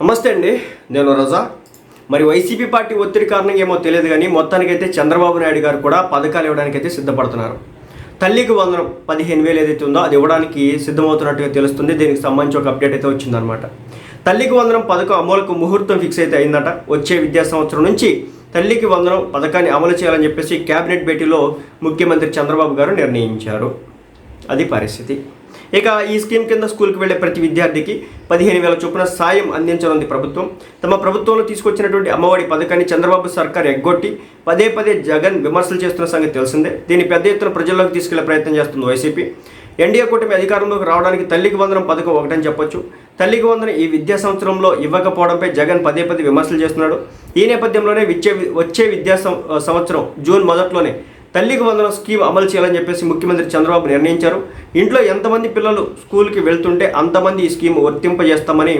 నమస్తే అండి నేను రోజా. మరి వైసీపీ పార్టీ ఒత్తిడి కారణంగా ఏమో తెలియదు కానీ మొత్తానికైతే చంద్రబాబు నాయుడు గారు కూడా పథకాలు ఇవ్వడానికైతే సిద్ధపడుతున్నారు. తల్లికి వందనం పదిహేను వేలు ఏదైతే ఉందో అది ఇవ్వడానికి సిద్ధమవుతున్నట్టుగా తెలుస్తుంది. దీనికి సంబంధించి ఒక అప్డేట్ అయితే వచ్చిందనమాట తల్లికి వందనం పథకం అమలుకు ముహూర్తం ఫిక్స్ అయితే అయిందట. వచ్చే విద్యా సంవత్సరం నుంచి తల్లికి వందనం పథకాన్ని అమలు చేయాలని చెప్పేసి కేబినెట్ భేటీలో ముఖ్యమంత్రి చంద్రబాబు గారు నిర్ణయించారు. అది పరిస్థితి. ఇక ఈ స్కీమ్ కింద స్కూల్కి వెళ్ళే ప్రతి విద్యార్థికి పదిహేను వేల చొప్పున సాయం అందించనుంది ప్రభుత్వం. తమ ప్రభుత్వంలో తీసుకొచ్చినటువంటి అమ్మఒడి పథకాన్ని చంద్రబాబు సర్కార్ ఎగ్గొట్టి పదే పదే జగన్ విమర్శలు చేస్తున్న సంగతి తెలిసిందే. దీన్ని పెద్ద ఎత్తున ప్రజల్లోకి తీసుకెళ్ళే ప్రయత్నం చేస్తుంది వైసీపీ. ఎన్డీఏ కూటమి అధికారంలోకి రావడానికి తల్లికి వందనం పథకం ఒకటని చెప్పొచ్చు. తల్లికి వందనం ఈ విద్యా సంవత్సరంలో ఇవ్వకపోవడంపై జగన్ పదే పదే విమర్శలు చేస్తున్నాడు. ఈ నేపథ్యంలోనే విచ్చే వచ్చే విద్యా సం- సంవత్సరం జూన్ మొదట్లోనే తల్లికి వందనం స్కీమ్ అమలు చేయాలని చెప్పేసి ముఖ్యమంత్రి చంద్రబాబు నిర్ణయించారు. ఇంట్లో ఎంతమంది పిల్లలు స్కూల్కి వెళ్తుంటే అంతమంది ఈ స్కీమ్ వర్తింపజేస్తామని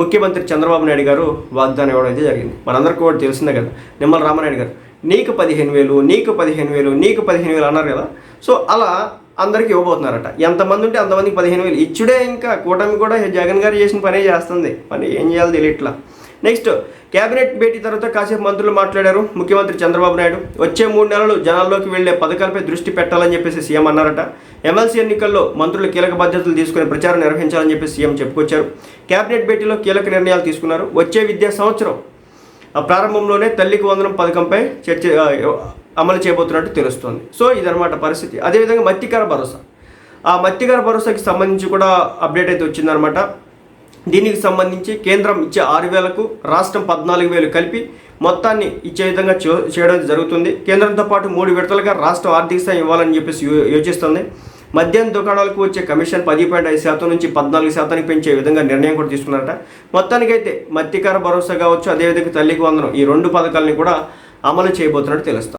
ముఖ్యమంత్రి చంద్రబాబు నాయుడు గారు వాగ్దానం ఇవ్వడం అయితే జరిగింది. మనందరికీ కూడా తెలిసిందే కదా నిమ్మల రామనాయుడు గారు. నీకు పదిహేను వేలు నీకు పదిహేను వేలు నీకు పదిహేను వేలు అన్నారు కదా. సో అలా అందరికీ ఇవ్వబోతున్నారట. ఎంతమంది ఉంటే అంతమందికి పదిహేను వేలు. ఇచ్చుడే ఇంకా కూటమి కూడా జగన్ గారు చేసిన పనే చేస్తుంది. మరి ఏం చేయాలో తెలియట్లా. నెక్స్ట్ కేబినెట్ భేటీ తర్వాత కాసేపు మంత్రులు మాట్లాడారు. ముఖ్యమంత్రి చంద్రబాబు నాయుడు వచ్చే మూడు నెలలు జనాల్లోకి వెళ్ళే పథకాలపై దృష్టి పెట్టాలని చెప్పేసి సీఎం అన్నారట. ఎమ్మెల్సీ ఎన్నికల్లో మంత్రులు కీలక బాధ్యతలు తీసుకుని ప్రచారం నిర్వహించాలని చెప్పి సీఎం చెప్పుకొచ్చారు. కేబినెట్ భేటీలో కీలక నిర్ణయాలు తీసుకున్నారు. వచ్చే విద్యా సంవత్సరం ఆ ప్రారంభంలోనే తల్లికి వందనం పథకంపై చర్చ అమలు చేయబోతున్నట్టు తెలుస్తోంది. సో ఇదనమాట పరిస్థితి. అదేవిధంగా మత్తికార భరోసా. ఆ మత్తికార భరోసాకి సంబంధించి కూడా అప్డేట్ అయితే వచ్చిందనమాట దీనికి సంబంధించి కేంద్రం ఇచ్చే ఆరు వేలకు రాష్ట్రం పద్నాలుగు వేలు కలిపి మొత్తాన్ని ఇచ్చే విధంగా చే- చేయడం జరుగుతుంది. కేంద్రంతో పాటు మూడు విడతలుగా రాష్ట్రం ఆర్థిక సాయం ఇవ్వాలని చెప్పేసి యో- యోచిస్తుంది. మద్యం దుకాణాలకు వచ్చే కమిషన్ పది పాయింట్ ఐదు శాతం నుంచి పద్నాలుగు శాతానికి పెంచే విధంగా నిర్ణయం కూడా తీసుకున్నారట. మొత్తానికైతే మత్తికార భరోసా కావచ్చు అదేవిధంగా తల్లికి వందనం ఈ రెండు పథకాలని కూడా అమలు చేయబోతున్నట్టు తెలుస్తుంది